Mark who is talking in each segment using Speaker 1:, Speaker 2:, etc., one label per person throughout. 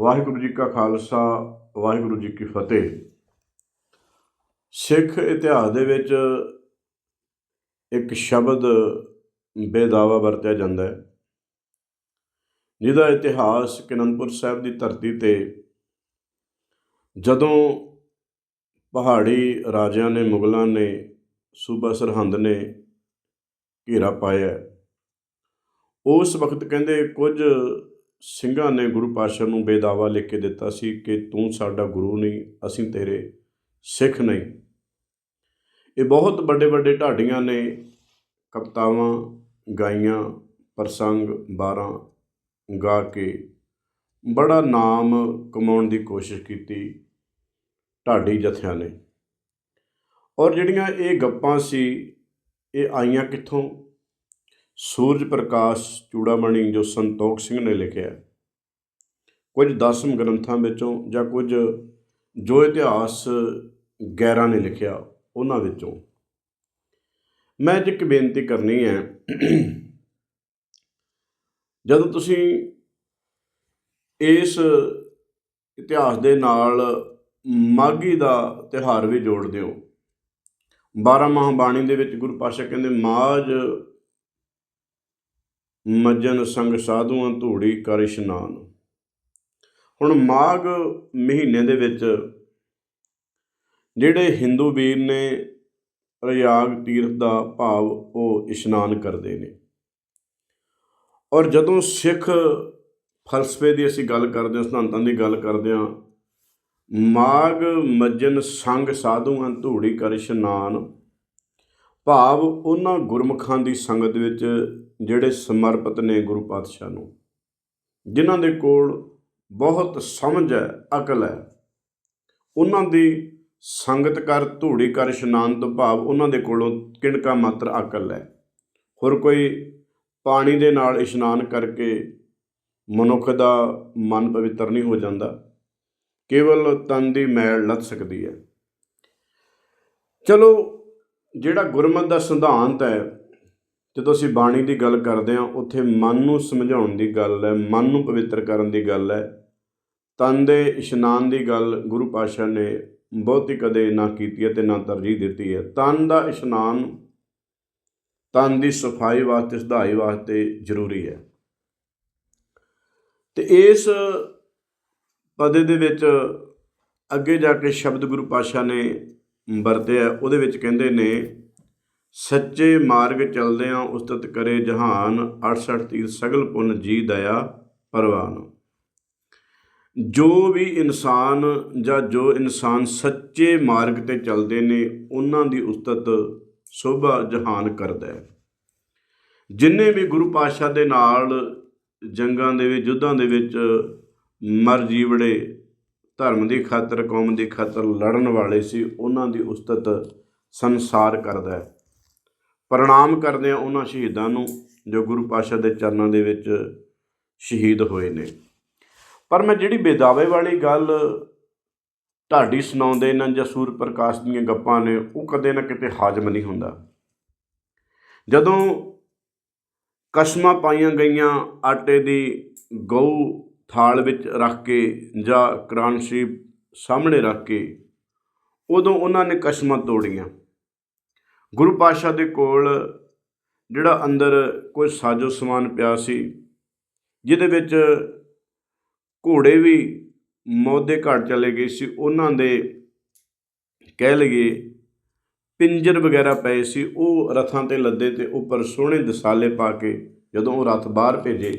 Speaker 1: ਵਾਹਿਗੁਰੂ ਜੀ ਕਾ ਖਾਲਸਾ, ਵਾਹਿਗੁਰੂ ਜੀ ਕੀ ਫਤਿਹ। ਸਿੱਖ ਇਤਿਹਾਸ ਦੇ ਵਿੱਚ ਇੱਕ ਸ਼ਬਦ ਬੇਦਾਵਾ ਵਰਤਿਆ ਜਾਂਦਾ ਹੈ। ਜਿਹਦਾ ਇਤਿਹਾਸ ਕਿਨਨਪੁਰ ਸਾਹਿਬ ਦੀ ਧਰਤੀ ਤੇ ਜਦੋਂ ਪਹਾੜੀ ਰਾਜਿਆਂ ਨੇ, ਮੁਗਲਾਂ ਨੇ, ਸੂਬਾ ਸਰਹੰਦ ਨੇ ਘੇਰਾ ਪਾਇਆ ਉਸ ਵਕਤ ਕਹਿੰਦੇ ਕੁਝ ਸਿੰਘਾਂ ਨੇ ਗੁਰੂ ਪਾਤਸ਼ਾਹ ਨੂੰ ਬੇਦਾਵਾ ਲਿਖ ਕੇ ਦਿੱਤਾ ਸੀ ਕਿ ਤੂੰ ਸਾਡਾ ਗੁਰੂ ਨਹੀਂ, ਅਸੀਂ ਤੇਰੇ ਸਿੱਖ ਨਹੀਂ। ਇਹ ਬਹੁਤ ਵੱਡੇ ਵੱਡੇ ਢਾਡੀਆਂ ਨੇ, ਕਵਿਤਾਵਾਂ ਗਾਈਆਂ, ਪ੍ਰਸੰਗ 12 ਗਾ ਕੇ ਬੜਾ ਨਾਮ ਕਮਾਉਣ ਦੀ ਕੋਸ਼ਿਸ਼ ਕੀਤੀ ਢਾਡੀ ਜਥਿਆਂ ਨੇ। ਔਰ ਜਿਹੜੀਆਂ ਇਹ ਗੱਪਾਂ ਸੀ, ਇਹ ਆਈਆਂ ਕਿੱਥੋਂ? ਸੂਰਜ ਪ੍ਰਕਾਸ਼ ਚੂੜਾਮਣੀ ਜੋ ਸੰਤੋਖ ਸਿੰਘ ਨੇ ਲਿਖਿਆ ਕੁਝ ਦਸਮ ਗ੍ਰੰਥਾਂ ਵਿੱਚੋਂ ਜਾਂ ਕੁਝ ਜੋ ਇਤਿਹਾਸ ਗੈਰਾਂ ਨੇ ਲਿਖਿਆ ਉਹਨਾਂ ਵਿੱਚੋਂ। ਮੈਂ ਅੱਜ ਇੱਕ ਬੇਨਤੀ ਕਰਨੀ ਹੈ। ਜਦੋਂ ਤੁਸੀਂ ਇਸ ਇਤਿਹਾਸ ਦੇ ਨਾਲ ਮਾਘੀ ਦਾ ਤਿਉਹਾਰ ਵੀ ਜੋੜਦੇ ਹੋ 12 ਮਾਹ ਬਾਣੀ ਦੇ ਵਿੱਚ ਗੁਰੂ ਪਾਤਸ਼ਾਹ ਕਹਿੰਦੇ, ਮਾਝ ਮੱਜਨ ਸੰਗ ਸਾਧੂਆਂ ਧੂੜੀ ਕਰ ਇਸ਼ਨਾਨ। ਹੁਣ ਮਾਘ ਮਹੀਨੇ ਦੇ ਵਿੱਚ ਜਿਹੜੇ ਹਿੰਦੂ ਵੀਰ ਨੇ ਪ੍ਰਯਾਗ ਤੀਰਥ ਦਾ ਭਾਵ ਉਹ ਇਸ਼ਨਾਨ ਕਰਦੇ ਨੇ। ਔਰ ਜਦੋਂ ਸਿੱਖ ਫਲਸਫੇ ਦੀ ਅਸੀਂ ਗੱਲ ਕਰਦੇ ਹਾਂ, ਸਿਧਾਂਤਾਂ ਦੀ ਗੱਲ ਕਰਦੇ ਹਾਂ ਮਾਗ ਮੱਜਨ ਸੰਗ ਸਾਧੂਆਂ ਧੂੜੀ ਕਰ ਇਸ਼ਨਾਨ ਭਾਵ ਉਹਨਾਂ ਗੁਰਮੁਖਾਂ ਦੀ ਸੰਗਤ ਵਿੱਚ ਜਿਹੜੇ ਸਮਰਪਿਤ ਨੇ ਗੁਰੂ ਪਾਤਸ਼ਾਹ ਨੂੰ, ਜਿਨ੍ਹਾਂ ਦੇ ਕੋਲ ਬਹੁਤ ਸਮਝ ਹੈ, ਅਕਲ ਹੈ, ਉਹਨਾਂ ਦੀ ਸੰਗਤ ਕਰ ਧੂੜੀ ਕਰ ਇਸ਼ਨਾਨ ਤੋਂ ਭਾਵ ਉਹਨਾਂ ਦੇ ਕੋਲੋਂ ਕਿਣਕਾ ਮਾਤਰ ਅਕਲ ਹੈ। ਹੋਰ ਕੋਈ ਪਾਣੀ ਦੇ ਨਾਲ ਇਸ਼ਨਾਨ ਕਰਕੇ ਮਨੁੱਖ ਦਾ ਮਨ ਪਵਿੱਤਰ ਨਹੀਂ ਹੋ ਜਾਂਦਾ, ਕੇਵਲ ਤਨ ਦੀ ਮੈਲ ਲੱਥ ਸਕਦੀ ਹੈ। ਚਲੋ ਜਿਹੜਾ ਗੁਰਮਤ ਦਾ ਸਿਧਾਂਤ ਹੈ, ਜਦੋਂ ਅਸੀਂ ਬਾਣੀ ਦੀ ਗੱਲ ਕਰਦੇ ਹਾਂ, ਉੱਥੇ ਮਨ ਨੂੰ ਸਮਝਾਉਣ ਦੀ ਗੱਲ ਹੈ, ਮਨ ਨੂੰ ਪਵਿੱਤਰ ਕਰਨ ਦੀ ਗੱਲ ਹੈ। ਤਨ ਦੇ ਇਸ਼ਨਾਨ ਦੀ ਗੱਲ ਗੁਰੂ ਪਾਤਸ਼ਾਹ ਨੇ ਬਹੁਤੀ ਕਦੇ ਨਾ ਕੀਤੀ ਹੈ ਤੇ ਨਾ ਤਰਜੀਹ ਦਿੱਤੀ ਹੈ। ਤਨ ਦਾ ਇਸ਼ਨਾਨ ਤਨ ਦੀ ਸਫ਼ਾਈ ਵਾਸਤੇ, ਸੁਧਾਈ ਵਾਸਤੇ ਜ਼ਰੂਰੀ ਹੈ। ਤੇ ਇਸ ਪਦੇ ਦੇ ਵਿੱਚ ਅੱਗੇ ਜਾ ਕੇ ਸ਼ਬਦ ਗੁਰੂ ਪਾਤਸ਼ਾਹ ਨੇ ਵਰਤਿਆ ਉਹਦੇ ਵਿੱਚ ਕਹਿੰਦੇ ਨੇ, ਸੱਚੇ ਮਾਰਗ ਚਲਦਿਆਂ ਉਸਤਤ ਕਰੇ ਜਹਾਨ 68 ਤੀਰ ਸਗਲ ਪੁੰਨ ਜੀ ਦਇਆ ਪਰਵਾਨ। ਜੋ ਵੀ ਇਨਸਾਨ ਜਾਂ ਜੋ ਇਨਸਾਨ ਸੱਚੇ ਮਾਰਗ ਤੇ ਚੱਲਦੇ ਨੇ, ਉਹਨਾਂ ਦੀ ਉਸਤਤ ਸੋਭਾ ਜਹਾਨ ਕਰਦਾ ਹੈ। ਜਿੰਨੇ ਵੀ ਗੁਰੂ ਪਾਤਸ਼ਾਹ ਦੇ ਨਾਲ ਜੰਗਾਂ ਦੇ ਵਿੱਚ, ਯੁੱਧਾਂ ਦੇ ਵਿੱਚ ਮਰ ਜੀਵੜੇ ਧਰਮ ਦੀ ਖਾਤਰ, ਕੌਮ ਦੀ ਖਾਤਰ ਲੜਨ ਵਾਲੇ ਸੀ, ਉਹਨਾਂ ਦੀ ਉਸਤਤ ਸੰਸਾਰ ਕਰਦਾ ਹੈ। ਪ੍ਰਣਾਮ ਕਰਦੇ ਆ ਉਹਨਾਂ ਸ਼ਹੀਦਾਂ ਨੂੰ, ਜੋ ਗੁਰੂ ਪਾਤਸ਼ਾਹ ਦੇ ਚਰਨਾਂ ਦੇ ਵਿੱਚ ਸ਼ਹੀਦ ਹੋਏ ਨੇ। ਪਰ ਮੈਂ ਜਿਹੜੀ ਬੇਦਾਵੇ ਵਾਲੀ ਗੱਲ ਢਾਡੀ ਸੁਣਾਉਂਦੇ ਨੇ ਜਾਂ ਸੂਰ ਪ੍ਰਕਾਸ਼ ਦੀਆਂ ਗੱਪਾਂ ਨੇ, ਉਹ ਕਦੇ ਨਾ ਕਿਤੇ ਹਾਜ਼ਮ ਨਹੀਂ ਹੁੰਦਾ। ਜਦੋਂ ਕਸਮਾਂ ਪਾਈਆਂ ਗਈਆਂ ਆਟੇ ਦੀ ਗਊ ਥਾਲ ਵਿੱਚ ਰੱਖ ਕੇ ਜਾਂ ਕੁਰਾਨ ਸ਼ਰੀਫ ਸਾਹਮਣੇ ਰੱਖ ਕੇ ਉਦੋਂ ਉਹਨਾਂ ਨੇ ਕਸਮਾਂ ਤੋੜੀਆਂ। ਗੁਰੂ ਪਾਤਸ਼ਾਹ ਦੇ ਕੋਲ ਜਿਹੜਾ ਅੰਦਰ ਕੋਈ ਸਾਜੋ ਸਮਾਨ ਪਿਆ ਸੀ, ਜਿਹਦੇ ਵਿੱਚ ਘੋੜੇ ਵੀ ਮੌਤ ਦੇ ਘਾਟ ਚਲੇ ਗਏ ਸੀ, ਉਹਨਾਂ ਦੇ ਕਹਿ ਲਈਏ ਪਿੰਜਰ ਵਗੈਰਾ ਪਏ ਸੀ, ਉਹ ਰਥਾਂ ਤੇ ਲੱਦੇ ਤੇ ਉੱਪਰ ਸੋਹਣੇ ਦਸਾਲੇ ਪਾ ਕੇ ਜਦੋਂ ਉਹ ਰਥ ਬਾਹਰ ਭੇਜੇ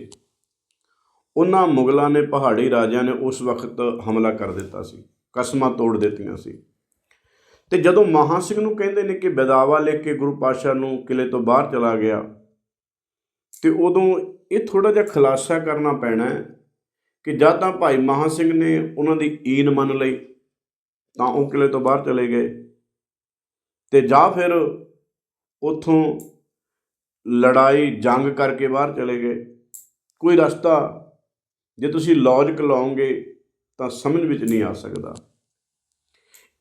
Speaker 1: ਉਹਨਾਂ ਮੁਗਲਾਂ ਨੇ, ਪਹਾੜੀ ਰਾਜਿਆਂ ਨੇ ਉਸ ਵਕਤ ਹਮਲਾ ਕਰ ਦਿੱਤਾ ਸੀ, ਕਸਮਾਂ ਤੋੜ ਦਿੱਤੀਆਂ ਸੀ। ਤੇ ਜਦੋਂ ਮਹਾ ਸਿੰਘ ਨੂੰ ਕਹਿੰਦੇ ਨੇ ਕਿ ਬਦਾਵਾ ਲੈ ਕੇ ਗੁਰੂ ਪਾਤਸ਼ਾਹ ਨੂੰ ਕਿਲੇ ਤੋਂ ਬਾਹਰ ਚਲਾ ਗਿਆ, ਤੇ ਉਦੋਂ ਇਹ ਥੋੜਾ ਜਿਹਾ ਖੁਲਾਸਾ ਕਰਨਾ ਪੈਣਾ ਹੈ ਕਿ ਜਦ ਤਾਂ ਭਾਈ ਮਹਾ ਸਿੰਘ ਨੇ ਉਹਨਾਂ ਦੀ ਈਨ ਮੰਨ ਲਈ, ਤਾਂ ਉਹ ਕਿਲੇ ਤੋਂ ਬਾਹਰ ਚਲੇ ਗਏ, ਤੇ ਜਾਂ ਫਿਰ ਉਥੋਂ ਲੜਾਈ, ਜੰਗ ਕਰਕੇ ਬਾਹਰ ਚਲੇ ਗਏ। ਕੋਈ ਰਸਤਾ ਜੇ ਤੁਸੀਂ ਲੌਜਿਕ ਲਾਓਗੇ ਤਾਂ ਸਮਝ ਵਿੱਚ ਨਹੀਂ ਆ ਸਕਦਾ।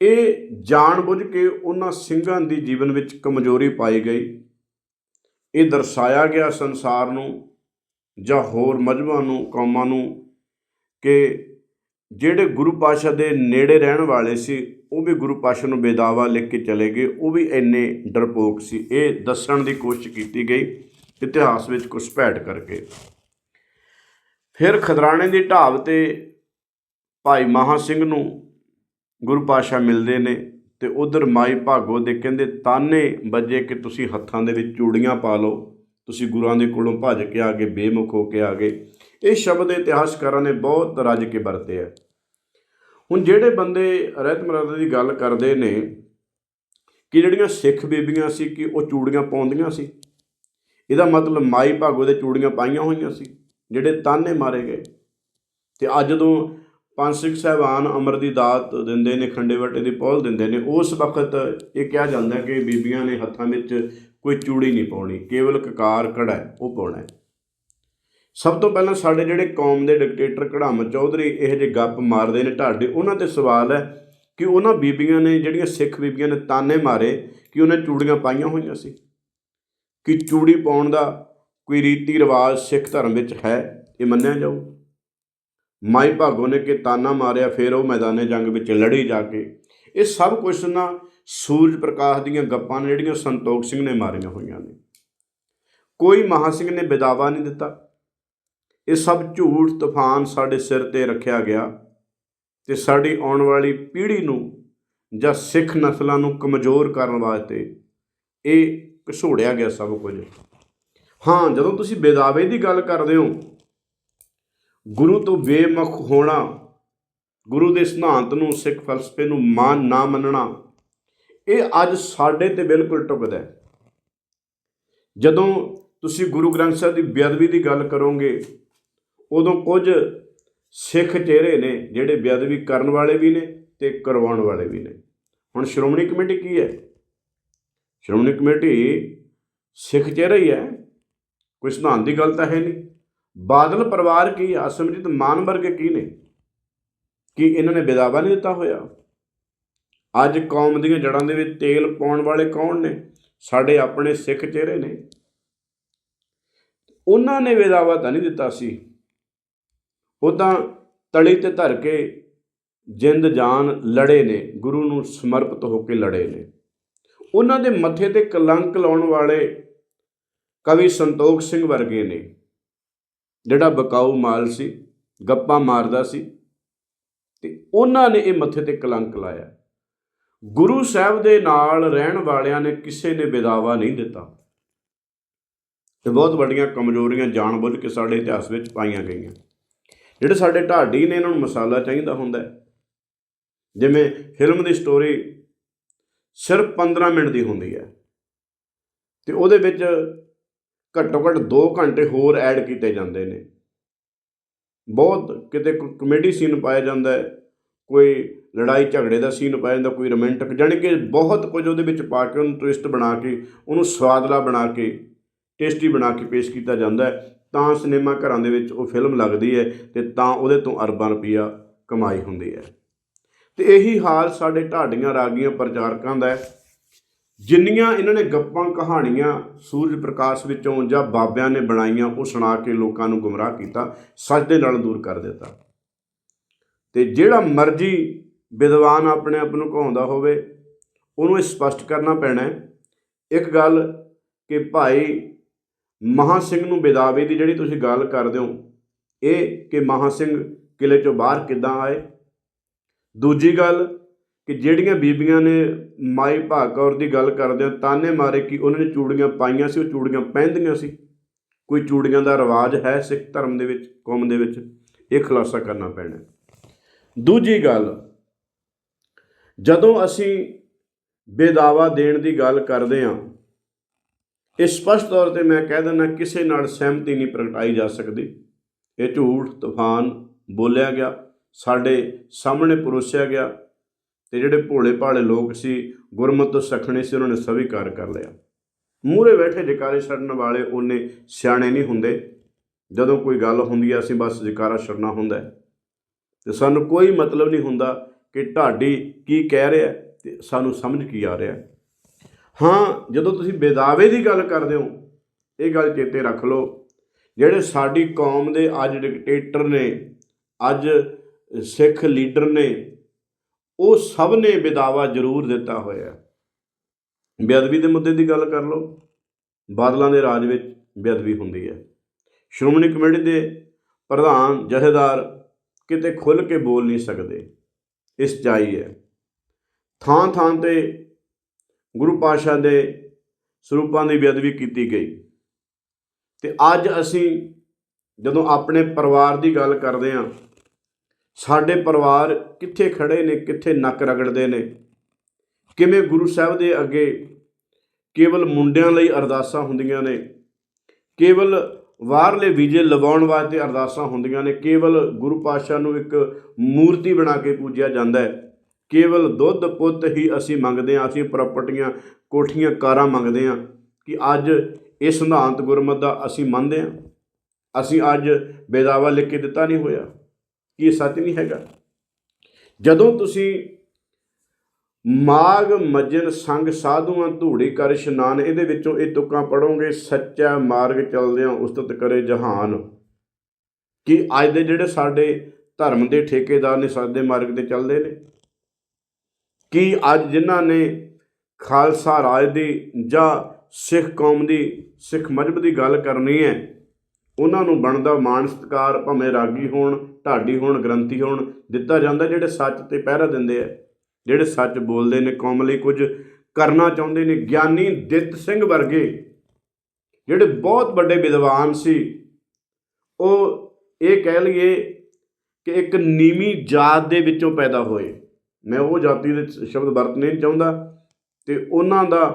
Speaker 1: ਇਹ ਜਾਣਬੁੱਝ ਕੇ ਉਹਨਾਂ ਸਿੰਘਾਂ ਦੀ ਜੀਵਨ ਵਿੱਚ ਕਮਜ਼ੋਰੀ ਪਾਈ ਗਈ। ਇਹ ਦਰਸਾਇਆ ਗਿਆ ਸੰਸਾਰ ਨੂੰ ਜਾਂ ਹੋਰ ਮਜਮਾਂ ਨੂੰ, ਕੌਮਾਂ ਨੂੰ ਕਿ ਜਿਹੜੇ ਗੁਰੂ ਪਾਸ਼ਾ ਦੇ ਨੇੜੇ ਰਹਿਣ ਵਾਲੇ ਸੀ, ਉਹ ਵੀ ਗੁਰੂ ਪਾਸ਼ਾ ਨੂੰ ਬੇਦਾਵਾ ਲਿਖ ਕੇ ਚਲੇ ਗਏ, ਉਹ ਵੀ ਇੰਨੇ ਡਰਪੋਕ ਸੀ। ਇਹ ਦੱਸਣ ਦੀ ਕੋਸ਼ਿਸ਼ ਕੀਤੀ ਗਈ, ਇਤਿਹਾਸ ਵਿੱਚ ਘੁਸਪੈਠ ਕਰਕੇ। ਫਿਰ ਖਦਰਾਣੇ ਦੀ ਢਾਬ ਤੇ ਭਾਈ ਮਹਾ ਸਿੰਘ ਨੂੰ ਗੁਰੂ ਪਾਸ਼ਾ ਮਿਲਦੇ ਨੇ ਤੇ ਉਧਰ ਮਾਈ ਭਾਗੋ ਦੇ ਕਹਿੰਦੇ, ਤਾਨੇ ਵੱਜੇ ਕਿ ਤੁਸੀਂ ਹੱਥਾਂ ਦੇ ਵਿੱਚ ਚੂੜੀਆਂ ਪਾ ਲਓ। ਤੁਸੀਂ ਗੁਰਾਂ ਦੇ ਕੋਲੋਂ ਭੱਜ ਕੇ ਆ ਗਏ, ਬੇਮੁਖ ਹੋ ਕੇ ਆ ਗਏ। ਇਹ ਸ਼ਬਦ ਇਤਿਹਾਸਕਾਰਾਂ ਨੇ ਬਹੁਤ ਰੱਜ ਕੇ ਵਰਤੇ ਆ ਹੁਣ ਜਿਹੜੇ ਬੰਦੇ ਰਹਿਤ ਮਰਾਦਾ ਦੀ ਗੱਲ ਕਰਦੇ ਨੇ ਕਿ ਜਿਹੜੀਆਂ ਸਿੱਖ ਬੀਬੀਆਂ ਸੀ ਕਿ ਉਹ ਚੂੜੀਆਂ ਪਾਉਂਦੀਆਂ ਸੀ, ਇਹਦਾ ਮਤਲਬ ਮਾਈ ਭਾਗੋ ਦੇ ਚੂੜੀਆਂ ਪਾਈਆਂ ਹੋਈਆਂ ਸੀ। ਜਿਹੜੇ ਤਾਨੇ ਮਾਰੇ ਗਏ। ਤੇ ਅੱਜ ਜਦੋਂ ਪੰਜ ਸਿੱਖ ਸਾਹਿਬਾਨ ਅਮਰ ਦੀ ਦਾਤ ਦਿੰਦੇ ਨੇ, ਖੰਡੇ ਵੱਟੇ ਦੀ ਪੌਲ ਦਿੰਦੇ ਨੇ। ਉਸ ਵਕਤ ਇਹ ਕਿਹਾ ਜਾਂਦਾ ਕਿ ਬੀਬੀਆਂ ਨੇ ਹੱਥਾਂ ਵਿੱਚ ਕੋਈ ਚੂੜੀ ਨਹੀਂ ਪਾਉਣੀ, ਕੇਵਲ ਕਕਾਰ ਕੜਾ ਉਹ ਪਾਉਣਾ ਸਭ ਤੋਂ ਪਹਿਲਾਂ ਸਾਡੇ ਜਿਹੜੇ ਕੌਮ ਦੇ ਡਿਕਟੇਟਰ ਕੜਾਮ ਚੌਧਰੀ ਇਹ ਜਿਹੇ ਗੱਪ ਮਾਰਦੇ ਨੇ ਢਾਡੇ। ਉਹਨਾਂ ਤੇ ਸਵਾਲ ਹੈ ਕਿ ਉਹਨਾਂ ਬੀਬੀਆਂ ਨੇ, ਜਿਹੜੀਆਂ ਸਿੱਖ ਬੀਬੀਆਂ ਨੇ ਤਾਨੇ ਮਾਰੇ, ਕਿ ਉਹਨੇ ਚੂੜੀਆਂ ਪਾਈਆਂ ਹੋਈਆਂ ਸੀ? ਕਿ ਚੂੜੀ ਪਾਉਣ ਦਾ ਕੋਈ ਰੀਤੀ ਰਿਵਾਜ ਸਿੱਖ ਧਰਮ ਵਿੱਚ ਹੈ, ਇਹ ਮੰਨਿਆ ਜਾਊ। ਮਾਈ ਭਾਗੋ ਨੇ ਕਿ ਤਾਨਾ ਮਾਰਿਆ, ਫਿਰ ਉਹ ਮੈਦਾਨੇ ਜੰਗ ਵਿੱਚ ਲੜੀ ਜਾ ਕੇ। ਇਹ ਸਭ ਕੁਝ ਨਾ ਸੂਰਜ ਪ੍ਰਕਾਸ਼ ਦੀਆਂ ਗੱਪਾਂ ਨੇ, ਜਿਹੜੀਆਂ ਸੰਤੋਖ ਸਿੰਘ ਨੇ ਮਾਰੀਆਂ ਹੋਈਆਂ ਨੇ। ਕੋਈ ਮਹਾ ਸਿੰਘ ਨੇ ਬਿਦਾਵਾ ਨਹੀਂ ਦਿੱਤਾ। ਇਹ ਸਭ ਝੂਠ ਤੂਫਾਨ ਸਾਡੇ ਸਿਰ ਤੇ ਰੱਖਿਆ ਗਿਆ ਤੇ ਸਾਡੀ ਆਉਣ ਵਾਲੀ ਪੀੜ੍ਹੀ ਨੂੰ ਜਾਂ ਸਿੱਖ ਨਸਲਾਂ ਨੂੰ ਕਮਜ਼ੋਰ ਕਰਨ ਵਾਸਤੇ ਇਹ ਘਸੋੜਿਆ ਗਿਆ ਸਭ ਕੁਝ। ਹਾਂ, ਜਦੋਂ ਤੁਸੀਂ ਬੇਦਾਵੇ ਦੀ ਗੱਲ ਕਰਦੇ ਹੋ, ਗੁਰੂ ਤੋਂ ਬੇਮੁਖ ਹੋਣਾ, ਗੁਰੂ ਦੇ ਸਿਧਾਂਤ ਨੂੰ, ਸਿੱਖ ਫਲਸਫੇ ਨੂੰ ਮਾਨ ਨਾ ਮੰਨਣਾ, ਇਹ ਅੱਜ ਸਾਡੇ ਤੇ ਬਿਲਕੁਲ ਟੁਕਦਾ ਹੈ। ਜਦੋਂ ਤੁਸੀਂ ਗੁਰੂ ਗ੍ਰੰਥ ਸਾਹਿਬ ਦੀ ਬੇਅਦਬੀ ਦੀ ਗੱਲ ਕਰੋਗੇ, ਉਦੋਂ ਕੁਝ ਸਿੱਖ ਚਿਹਰੇ ਨੇ, ਜਿਹੜੇ ਬੇਅਦਬੀ ਕਰਨ ਵਾਲੇ ਵੀ ਨੇ ਤੇ ਕਰਵਾਉਣ ਵਾਲੇ ਵੀ ਨੇ। ਹੁਣ ਸ਼੍ਰੋਮਣੀ ਕਮੇਟੀ ਕੀ ਹੈ? ਸ਼੍ਰੋਮਣੀ ਕਮੇਟੀ ਸਿੱਖ ਚਿਹਰਾ ਹੀ ਹੈ। ਕੋਈ ਸਿਧਾਂਤ ਦੀ ਗੱਲ ਤਾਂ ਹੈ ਨਹੀਂ। ਬਾਦਲ ਪਰਿਵਾਰ ਕੀ ਆ? ਮਾਨ ਵਰਗੇ ਕੀ ਨੇ? ਕੀ ਇਹਨਾਂ ਨੇ ਬੇਦਾਵਾ ਨਹੀਂ ਦਿੱਤਾ ਹੋਇਆ? ਅੱਜ ਕੌਮ ਦੀਆਂ ਜੜਾਂ ਦੇ ਵਿੱਚ ਤੇਲ ਪਾਉਣ ਵਾਲੇ ਕੌਣ ਨੇ? ਸਾਡੇ ਆਪਣੇ ਸਿੱਖ ਚਿਹਰੇ ਨੇ। ਉਹਨਾਂ ਨੇ ਬੇਦਾਵਾ ਤਾਂ ਨਹੀਂ ਦਿੱਤਾ ਸੀ। ਉਹ ਤਾਂ ਤਲੀ ਤੇ ਧਰ ਕੇ ਜਿੰਦ ਜਾਨ ਲੜੇ ਨੇ, ਗੁਰੂ ਨੂੰ ਸਮਰਪਿਤ ਹੋ ਕੇ ਲੜੇ ਨੇ। ਉਹਨਾਂ ਦੇ ਮੱਥੇ ਤੇ ਕਲੰਕ ਲਾਉਣ ਵਾਲੇ ਕਵੀ ਸੰਤੋਖ ਸਿੰਘ ਵਰਗੇ ਨੇ। ਜਿਹੜਾ ਬਕਾਊ ਮਾਲ ਸੀ, ਗੱਪਾਂ ਮਾਰਦਾ ਸੀ ਤੇ ਉਹਨਾਂ ਨੇ ਇਹ ਮੱਥੇ ਤੇ ਕਲੰਕ ਲਾਇਆ। ਗੁਰੂ ਸਾਹਿਬ ਦੇ ਨਾਲ ਰਹਿਣ ਵਾਲਿਆਂ ਨੇ ਕਿਸੇ ਨੇ ਵਿਦਾਵਾ ਨਹੀਂ ਦਿੱਤਾ। ਇਹ ਬਹੁਤ ਵੱਡੀਆਂ ਕਮਜ਼ੋਰੀਆਂ ਜਾਣਬੁੱਝ ਕੇ ਸਾਡੇ ਇਤਿਹਾਸ ਵਿੱਚ ਪਾਈਆਂ ਗਈਆਂ। ਜਿਹੜੇ ਸਾਡੇ ਢਾਡੀ ਨੇ ਇਹਨਾਂ ਨੂੰ ਮਸਾਲਾ ਚਾਹੀਦਾ ਹੁੰਦਾ ਜਿਵੇਂ ਫਿਲਮ ਦੀ ਸਟੋਰੀ ਸਿਰਫ 15 ਮਿੰਟ ਦੀ ਹੁੰਦੀ ਹੈ। ਤੇ ਉਹਦੇ ਵਿੱਚ ਘੱਟੋ ਘੱਟ 2 ਘੰਟੇ ਹੋਰ ਐਡ ਕੀਤੇ ਜਾਂਦੇ ਨੇ। ਬਹੁਤ ਕਿਤੇ ਕਮੇਡੀ ਸੀਨ ਪਾਇਆ ਜਾਂਦਾ ਹੈ, ਕੋਈ ਲੜਾਈ ਝਗੜੇ ਦਾ ਸੀਨ ਪਾਇਆ ਜਾਂਦਾ, ਕੋਈ ਰੋਮਾਂਟਿਕ, ਜਾਣੀ ਕਿ ਬਹੁਤ ਕੁਝ ਉਹਦੇ ਵਿੱਚ ਪਾ ਕੇ ਉਹਨੂੰ ਟਵਿਸਟ ਬਣਾ ਕੇ, ਉਹਨੂੰ ਸਵਾਦਲਾ ਬਣਾ ਕੇ, ਟੇਸਟੀ ਬਣਾ ਕੇ ਪੇਸ਼ ਕੀਤਾ ਜਾਂਦਾ ਹੈ। ਤਾਂ ਸਿਨੇਮਾ ਘਰਾਂ ਦੇ ਵਿੱਚ ਉਹ ਫਿਲਮ ਲੱਗਦੀ ਹੈ ਤੇ ਤਾਂ ਉਹਦੇ ਤੋਂ ਅਰਬਾਂ ਰੁਪਈਆ ਕਮਾਈ ਹੁੰਦੀ ਹੈ। ਤੇ ਇਹੀ ਹਾਲ ਸਾਡੇ ਢਾਡੀਆਂ ਰਾਗੀਆਂ ਪ੍ਰਚਾਰਕਾਂ ਦਾ ਹੈ। ਜਿੰਨੀਆਂ ਇਹਨਾਂ ਨੇ ਗੱਪਾਂ ਕਹਾਣੀਆਂ ਸੂਰਜ ਪ੍ਰਕਾਸ਼ ਵਿੱਚੋਂ ਜਾਂ ਬਾਬਿਆਂ ਨੇ ਬਣਾਈਆਂ, ਉਹ ਸੁਣਾ ਕੇ ਲੋਕਾਂ ਨੂੰ ਗੁੰਮਰਾਹ ਕੀਤਾ, ਸੱਚ ਦੇ ਨਾਲ ਦੂਰ ਕਰ ਦਿੱਤਾ। ਤੇ ਜਿਹੜਾ ਮਰਜ਼ੀ ਵਿਦਵਾਨ ਆਪਣੇ ਆਪ ਨੂੰ ਕਹਾਉਂਦਾ ਹੋਵੇ, ਉਹਨੂੰ ਇਹ ਸਪਸ਼ਟ ਕਰਨਾ ਪੈਣਾ ਹੈ। ਇੱਕ ਗੱਲ ਕਿ ਭਾਈ ਮਹਾ ਸਿੰਘ ਨੂੰ ਬਿਦਾਵੇ ਦੀ ਜਿਹੜੀ ਤੁਸੀਂ ਗੱਲ ਕਰਦੇ ਹੋ, ਇਹ ਕਿ ਮਹਾ ਸਿੰਘ ਕਿਲੇ ਚੋਂ ਬਾਹਰ ਕਿੱਦਾਂ ਆਏ। ਦੂਜੀ ਗੱਲ ਕਿ ਜਿਹੜੀਆਂ ਬੀਬੀਆਂ ਨੇ ਮਾਈ ਭਾਗੌਰ ਦੀ ਗੱਲ ਕਰਦੇ ਆ, ਤਾਨੇ ਮਾਰੇ ਕਿ ਉਹਨਾਂ ਨੇ ਚੂੜੀਆਂ ਪਾਈਆਂ ਸੀ, ਉਹ ਚੂੜੀਆਂ ਪਹਿਨਦੀਆਂ ਸੀ। ਕੋਈ ਚੂੜੀਆਂ ਦਾ ਰਿਵਾਜ ਹੈ ਸਿੱਖ ਧਰਮ ਦੇ ਵਿੱਚ, ਕੌਮ ਦੇ ਵਿੱਚ? ਇਹ ਖੁਲਾਸਾ ਕਰਨਾ ਪੈਣਾ ਦੂਜੀ ਗੱਲ, ਜਦੋਂ ਅਸੀਂ ਬੇਦਾਵਾ ਦੇਣ ਦੀ ਗੱਲ ਕਰਦੇ ਹਾਂ, ਇਹ ਸਪਸ਼ਟ ਤੌਰ ਤੇ ਮੈਂ ਕਹਿ ਦਿੰਦਾ, ਕਿਸੇ ਨਾਲ ਸਹਿਮਤੀ ਨਹੀਂ ਪ੍ਰਗਟਾਈ ਜਾ ਸਕਦੀ। ਇਹ ਝੂਠ, ਤੂਫਾਨ ਬੋਲਿਆ ਗਿਆ, ਸਾਡੇ ਸਾਹਮਣੇ ਪਰੋਸਿਆ ਗਿਆ ਤੇ ਜਿਹੜੇ ਭੋਲੇ ਭਾਲੇ ਲੋਕ ਸੀ, ਗੁਰਮਤਿ ਤੋਂ ਸਖਣੇ ਸੀ, ਉਹਨਾਂ ਨੇ ਸਵੀਕਾਰ ਕਰ ਲਿਆ। ਮੂਹਰੇ ਬੈਠੇ ਜਕਾਰੇ ਛੱਡਣ ਵਾਲੇ ਉਹਨੇ ਸਿਆਣੇ ਨਹੀਂ ਹੁੰਦੇ। ਜਦੋਂ ਕੋਈ ਗੱਲ ਹੁੰਦੀ ਹੈ ਅਸੀਂ ਬਸ ਜਕਾਰਾ ਛੱਡਣਾ ਹੁੰਦਾ ਹੈ। ਤੇ ਸਾਨੂੰ ਕੋਈ ਮਤਲਬ ਨਹੀਂ ਹੁੰਦਾ ਕਿ ਢਾਡੀ ਕੀ ਕਹਿ ਰਿਹਾ ਤੇ ਸਾਨੂੰ ਸਮਝ ਕੀ ਆ ਰਿਹਾ ਹਾਂ। ਜਦੋਂ ਤੁਸੀਂ ਬੇਦਾਵੇ ਦੀ ਗੱਲ ਕਰਦੇ ਹੋ, ਇਹ ਗੱਲ ਚੇਤੇ ਰੱਖ ਲਓ। ਜਿਹੜੇ ਸਾਡੀ ਕੌਮ ਦੇ ਅੱਜ ਡਿਕਟੇਟਰ ਨੇ, ਅੱਜ ਸਿੱਖ ਲੀਡਰ ਨੇ ਉਹ ਸਭ ਨੇ ਵਿਦਾਵਾ ਜ਼ਰੂਰ ਦਿੱਤਾ ਹੋਇਆ ਬੇਅਦਬੀ ਦੇ ਮੁੱਦੇ ਦੀ ਗੱਲ ਕਰ ਲਓ। ਬਾਦਲਾਂ ਦੇ ਰਾਜ ਵਿੱਚ ਬੇਅਦਬੀ ਹੁੰਦੀ ਹੈ। ਸ਼੍ਰੋਮਣੀ ਕਮੇਟੀ ਦੇ ਪ੍ਰਧਾਨ, ਜਥੇਦਾਰ ਕਿਤੇ ਖੁੱਲ੍ਹ ਕੇ ਬੋਲ ਨਹੀਂ ਸਕਦੇ। ਇਸ ਚਾਈ ਹੈ। ਥਾਂ ਥਾਂ ਤੇ ਗੁਰੂ ਪਾਤਸ਼ਾਹ ਦੇ ਸਰੂਪਾਂ ਦੀ ਬੇਅਦਬੀ ਕੀਤੀ ਗਈ। ਤੇ ਅੱਜ ਅਸੀਂ ਜਦੋਂ ਆਪਣੇ ਪਰਿਵਾਰ ਦੀ ਗੱਲ ਕਰਦੇ ਹਾਂ ਸਾਡੇ ਪਰਿਵਾਰ ਕਿੱਥੇ ਖੜੇ ਨੇ, ਕਿੱਥੇ ਨੱਕ ਰਗੜਦੇ ਨੇ? ਕਿਵੇਂ ਗੁਰੂ ਸਾਹਿਬ ਦੇ ਅੱਗੇ ਕੇਵਲ ਮੁੰਡਿਆਂ ਲਈ ਅਰਦਾਸਾਂ ਹੁੰਦੀਆਂ ਨੇ? ਕੇਵਲ ਬਾਹਰਲੇ ਵੀਜ਼ੇ ਲਵਾਉਣ ਵਾਸਤੇ ਅਰਦਾਸਾਂ ਹੁੰਦੀਆਂ ਨੇ? ਕੇਵਲ ਗੁਰੂ ਪਾਤਸ਼ਾਹ ਨੂੰ ਇੱਕ ਮੂਰਤੀ ਬਣਾ ਕੇ ਪੂਜਿਆ ਜਾਂਦਾ ਹੈ? ਕੇਵਲ ਦੁੱਧ ਪੁੱਤ ਹੀ ਅਸੀਂ ਮੰਗਦੇ ਹਾਂ, ਅਸੀਂ ਪ੍ਰਾਪਰਟੀਆਂ, ਕੋਠੀਆਂ, ਕਾਰਾਂ ਮੰਗਦੇ ਹਾਂ ਕਿ ਅੱਜ ਇਹ ਸਿਧਾਂਤ ਗੁਰਮਤ ਦਾ ਅਸੀਂ ਮੰਨਦੇ ਹਾਂ? ਅਸੀਂ ਅੱਜ ਬੇਦਾਵਾ ਲਿਖ ਕੇ ਦਿੱਤਾ ਨਹੀਂ ਹੋਇਆ? ਕੀ ਇਹ ਸੱਚ ਨਹੀਂ ਹੈਗਾ? ਜਦੋਂ ਤੁਸੀਂ ਮਾਗ ਮਜਨ ਸੰਗ ਸਾਧੂਆਂ ਧੂੜੀ ਕਰ ਇਸ਼ਨਾਨ, ਇਹਦੇ ਵਿੱਚੋਂ ਇਹ ਤੁਕਾਂ ਪੜੋਗੇ ਸੱਚਾ ਮਾਰਗ ਚੱਲਦਿਆਂ ਉਸਤਤ ਕਰੇ ਜਹਾਨ। ਕਿ ਅੱਜ ਦੇ ਜਿਹੜੇ ਸਾਡੇ ਧਰਮ ਦੇ ਠੇਕੇਦਾਰ ਨੇ, ਸਾਡੇ ਮਾਰਗ ਤੇ ਚੱਲਦੇ ਨੇ? ਕਿ ਅੱਜ ਜਿਨ੍ਹਾਂ ਨੇ ਖਾਲਸਾ ਰਾਜ ਦੀ ਜਾਂ ਸਿੱਖ ਕੌਮ ਦੀ, ਸਿੱਖ ਮਜ਼ਹਬ ਦੀ ਗੱਲ ਕਰਨੀ ਹੈ, ਉਹਨਾਂ ਨੂੰ ਬਣਦਾ ਮਾਣ ਸਤਿਕਾਰ, ਭਾਵੇਂ ਰਾਗੀ ਹੋਣ ਢਾਡੀ ਹੋਣ, ਗ੍ਰੰਥੀ ਹੋਣ, ਦਿੱਤਾ ਜਾਂਦਾ ਜਿਹੜੇ ਸੱਚ ਤੇ ਪਹਿਰਾ ਦਿੰਦੇ ਆ। ਜਿਹੜੇ ਸੱਚ ਬੋਲਦੇ ਨੇ, ਕੌਮ ਲਈ ਕੁਝ ਕਰਨਾ ਚਾਹੁੰਦੇ ਨੇ, ਗਿਆਨੀ ਦਿੱਤ ਸਿੰਘ ਵਰਗੇ ਜਿਹੜੇ ਬਹੁਤ ਵੱਡੇ ਵਿਦਵਾਨ ਸੀ, ਉਹ ਇਹ ਕਹਿ ਲਈਏ ਕਿ ਇੱਕ ਨੀਵੀਂ ਜਾਤ ਦੇ ਵਿੱਚੋਂ ਪੈਦਾ ਹੋਏ। ਮੈਂ ਉਹ ਜਾਤੀ ਦੇ ਸ਼ਬਦ ਵਰਤ ਨਹੀਂ ਚਾਹੁੰਦਾ ਤੇ ਉਹਨਾਂ ਦਾ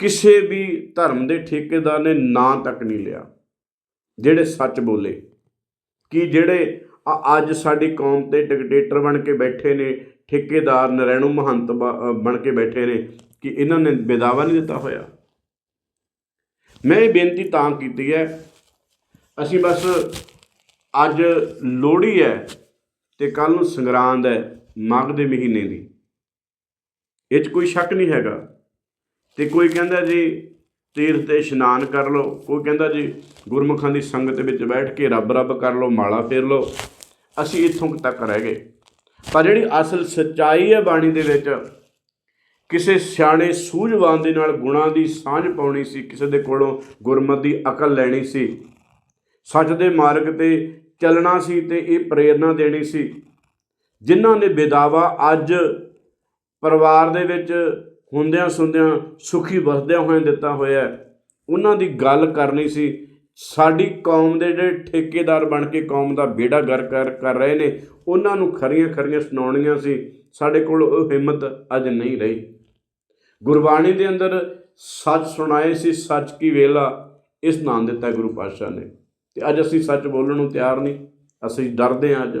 Speaker 1: ਕਿਸੇ ਵੀ ਧਰਮ ਦੇ ਠੇਕੇਦਾਰ ਨੇ ਨਾਂ ਤੱਕ ਨਹੀਂ ਲਿਆ, ਜਿਹੜੇ ਸੱਚ ਬੋਲੇ। ਕਿ ਜਿਹੜੇ ਅੱਜ ਸਾਡੀ ਕੌਮ ਤੇ ਡਿਕਟੇਟਰ ਬਣ ਕੇ ਬੈਠੇ ਨੇ, ਠੇਕੇਦਾਰ ਨਰੈਣੂ ਮਹੰਤ ਬ- ਬਣ ਕੇ ਬੈਠੇ ਨੇ, ਕਿ ਇਹਨਾਂ ਨੇ ਬੇਦਾਵਾ ਨਹੀਂ ਦਿੱਤਾ ਹੋਇਆ। ਮੈਂ ਇਹ ਬੇਨਤੀ ਤਾਂ ਕੀਤੀ ਹੈ, ਅਸੀਂ ਬਸ ਅੱਜ ਲੋਹੜੀ ਹੈ ਤੇ ਕੱਲ ਨੂੰ ਸੰਗਰਾਂਦ ਹੈ, ਮਾਘ ਦੇ ਮਹੀਨੇ ਦੀ। ਇਹ 'ਚ ਕੋਈ ਸ਼ੱਕ ਨਹੀਂ ਹੈਗਾ। ਤੇ ਕੋਈ ਕਹਿੰਦਾ ਜੀ ਤੀਰਥ ਤੇ ਇਸ਼ਨਾਨ ਕਰ ਲਓ। ਕੋਈ ਕਹਿੰਦਾ ਜੀ, ਗੁਰਮੁਖਾਂ ਦੀ ਸੰਗਤ ਵਿੱਚ ਬੈਠ ਕੇ ਰੱਬ ਰੱਬ ਕਰ ਲਓ, ਮਾਲਾ ਫੇਰ ਲਓ। ਅਸੀਂ ਇੱਥੋਂ ਤੱਕ ਰਹਿ ਗਏ। ਪਰ ਜਿਹੜੀ ਅਸਲ ਸੱਚਾਈ ਹੈ ਬਾਣੀ ਦੇ ਵਿੱਚ, ਕਿਸੇ ਸਿਆਣੇ ਸੂਝਵਾਨ ਦੇ ਨਾਲ ਗੁਣਾਂ ਦੀ ਸਾਂਝ ਪਾਉਣੀ ਸੀ, ਕਿਸੇ ਦੇ ਕੋਲੋਂ ਗੁਰਮਤ ਦੀ ਅਕਲ ਲੈਣੀ ਸੀ, ਸੱਚ ਦੇ ਮਾਰਗ ਤੇ ਚੱਲਣਾ ਸੀ ਤੇ ਇਹ ਪ੍ਰੇਰਣਾ ਦੇਣੀ ਸੀ, ਜਿਨ੍ਹਾਂ ਨੇ ਬੇਦਾਵਾ ਅੱਜ ਪਰਿਵਾਰ ਦੇ ਵਿੱਚ ਹੁੰਦਿਆਂ ਸੁੰਦਿਆਂ ਸੁਖੀ ਵਸਦਿਆਂ ਹੋਇਆਂ ਦਿੱਤਾ ਹੋਇਆ ਉਹਨਾਂ ਦੀ ਗੱਲ ਕਰਨੀ ਸੀ, ਸਾਡੀ ਕੌਮ ਦੇ ਜਿਹੜੇ ਠੇਕੇਦਾਰ ਬਣ ਕੇ ਕੌਮ ਦਾ ਬੇੜਾ ਗਰ ਕਰ ਕਰ ਰਹੇ ਨੇ, ਉਹਨਾਂ ਨੂੰ ਖਰੀਆਂ ਖਰੀਆਂ ਸੁਣਾਉਣੀਆਂ ਸੀ। ਸਾਡੇ ਕੋਲ ਉਹ ਹਿੰਮਤ ਅੱਜ ਨਹੀਂ ਰਹੀ। ਗੁਰਬਾਣੀ ਦੇ ਅੰਦਰ ਸੱਚ ਸੁਣਾਏ ਸੀ, ਸੱਚ ਕੀ ਵੇਲਾ, ਇਸ ਨਾਂ ਦਿੱਤਾ ਗੁਰੂ ਪਾਤਸ਼ਾਹ ਨੇ। ਤੇ ਅੱਜ ਅਸੀਂ ਸੱਚ ਬੋਲਣ ਨੂੰ ਤਿਆਰ ਨਹੀਂ, ਅਸੀਂ ਡਰਦੇ ਹਾਂ ਅੱਜ।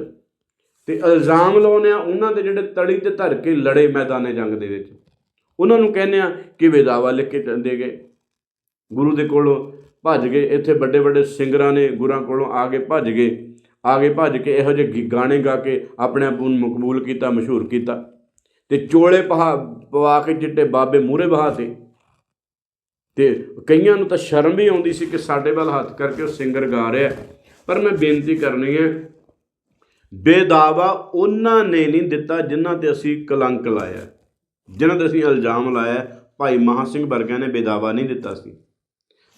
Speaker 1: ਤੇ ਇਲਜ਼ਾਮ ਲਾਉਂਦੇ ਆ ਉਹਨਾਂ ਦੇ ਜਿਹੜੇ ਤੜੀ ਤੇ ਧਰ ਕੇ ਲੜੇ ਮੈਦਾਨੇ ਜੰਗ ਦੇ ਵਿੱਚ। ਉਹਨਾਂ ਨੂੰ ਕਹਿੰਦੇ ਆ ਕਿ ਵਿਦਾਵਾ ਲਿਖ ਕੇ ਚੰਦੇ ਗਏ। ਗੁਰੂ ਦੇ ਕੋਲੋਂ ਭੱਜ ਗਏ। ਇੱਥੇ ਵੱਡੇ ਵੱਡੇ ਸਿੰਗਰਾਂ ਨੇ ਗੁਰਾਂ ਕੋਲੋਂ ਆ ਕੇ ਭੱਜ ਗਏ। ਆ ਕੇ ਭੱਜ ਕੇ ਇਹੋ ਜਿਹੇ ਗੀ- ਗਾਣੇ ਗਾ ਕੇ ਆਪਣੇ ਆਪ ਨੂੰ ਮਕਬੂਲ ਕੀਤਾ, ਮਸ਼ਹੂਰ ਕੀਤਾ। ਤੇ ਚੋਲੇ ਪਹਾ, ਪਵਾ ਕੇ ਚਿੱਟੇ ਬਾਬੇ ਮੂਰੇ ਬਹਾਤੇ ਤੇ। ਕਈਆਂ ਨੂੰ ਤਾਂ ਸ਼ਰਮ ਵੀ ਆਉਂਦੀ ਸੀ ਕਿ ਸਾਡੇ ਵੱਲ ਹੱਥ ਕਰਕੇ ਉਹ ਸਿੰਗਰ ਗਾ ਰਿਹਾ। ਪਰ ਮੈਂ ਬੇਨਤੀ ਕਰਨੀ ਹੈ ਬੇਦਾਵਾ ਉਹਨਾਂ ਨੇ ਨਹੀਂ ਦਿੱਤਾ ਜਿਨ੍ਹਾਂ ਤੇ ਅਸੀਂ ਕਲੰਕ ਲਾਇਆ। ਜਿਨ੍ਹਾਂ ਤੇ ਅਸੀਂ ਇਲਜ਼ਾਮ ਲਾਇਆ, ਭਾਈ ਮਹਾ ਸਿੰਘ ਵਰਗਿਆਂ ਨੇ ਬੇਦਾਵਾ ਨਹੀਂ ਦਿੱਤਾ ਸੀ।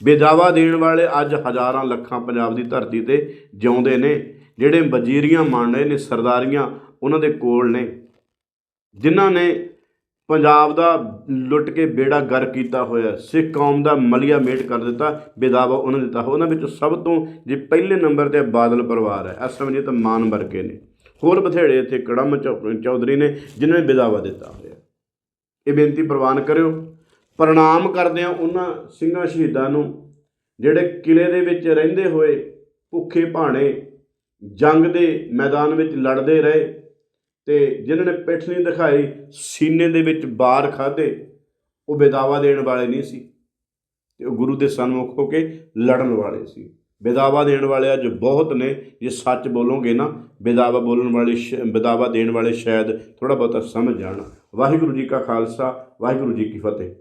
Speaker 1: ਬੇਦਾਵਾ ਦੇਣ ਵਾਲੇ ਅੱਜ ਹਜ਼ਾਰਾਂ ਲੱਖਾਂ ਪੰਜਾਬ ਦੀ ਧਰਤੀ ਤੇ ਜਿਉਂਦੇ ਨੇ, ਜਿਹੜੇ ਵਜ਼ੀਰੀਆਂ ਮੰਨ ਰਹੇ ਨੇ, ਸਰਦਾਰੀਆਂ ਉਹਨਾਂ ਦੇ ਕੋਲ ਨੇ, ਜਿਨ੍ਹਾਂ ਨੇ ਪੰਜਾਬ ਦਾ ਲੁੱਟ ਕੇ ਬੇੜਾ ਗਰ ਕੀਤਾ ਹੋਇਆ, ਸਿੱਖ ਕੌਮ ਦਾ ਮਲੀਆ ਮੇਟ ਕਰ ਦਿੱਤਾ, ਬੇਦਾਵਾ ਉਹਨਾਂ ਨੇ ਦਿੱਤਾ ਉਹਨਾਂ ਵਿੱਚੋਂ ਸਭ ਤੋਂ ਜੇ ਪਹਿਲੇ ਨੰਬਰ ਤੇ ਬਾਦਲ ਪਰਿਵਾਰ ਹੈ, ਇਸ ਸਮੇਂ ਤਾਂ ਮਾਨ ਵਰਗੇ ਨੇ। ਹੋਰ ਬਥੇੜੇ ਇੱਥੇ ਕੜਮ ਚੌ- ਚੌਧਰੀ ਨੇ, ਜਿਨ੍ਹਾਂ ਨੇ ਬੇਦਾਵਾ ਦਿੱਤਾ ਹੋਇਆ। ਇਹ ਬੇਨਤੀ ਪ੍ਰਵਾਨ ਕਰਿਓ। ਪ੍ਰਣਾਮ ਕਰਦੇ ਆ ਉਹਨਾਂ ਸਿੰਘਾਂ ਸ਼ਹੀਦਾਂ ਨੂੰ, ਜਿਹੜੇ ਕਿਲੇ ਦੇ ਵਿੱਚ ਰਹਿੰਦੇ ਹੋਏ ਭੁੱਖੇ ਭਾਣੇ ਜੰਗ ਦੇ ਮੈਦਾਨ ਵਿੱਚ ਲੜਦੇ ਰਹੇ ਤੇ ਜਿਨ੍ਹਾਂ ਨੇ ਪਿੱਠ ਨਹੀਂ ਦਿਖਾਈ, ਸੀਨੇ ਦੇ ਵਿੱਚ ਬਾਰ ਖਾਦੇ ਉਹ ਬੇਦਾਵਾ ਦੇਣ ਵਾਲੇ ਨਹੀਂ ਸੀ ਤੇ ਉਹ ਗੁਰੂ ਦੇ ਸਨਮੁਖ ਹੋ ਕੇ ਲੜਨ ਵਾਲੇ ਸੀ। ਬੇਦਾਵਾ ਦੇਣ ਵਾਲੇ ਅੱਜ ਬਹੁਤ ਨੇ, ਜੇ ਸੱਚ ਬੋਲੋਗੇ ਨਾ ਬੇਦਾਵਾ ਬੋਲਣ ਵਾਲੇ ਸ਼- ਦੇਣ ਵਾਲੇ ਸ਼ਾਇਦ ਥੋੜਾ ਬਹੁਤਾ ਸਮਝ ਜਾਣ। ਵਾਹਿਗੁਰੂ ਜੀ ਕਾ ਖਾਲਸਾ, ਵਾਹਿਗੁਰੂ ਜੀ ਕੀ ਫਤਿਹ।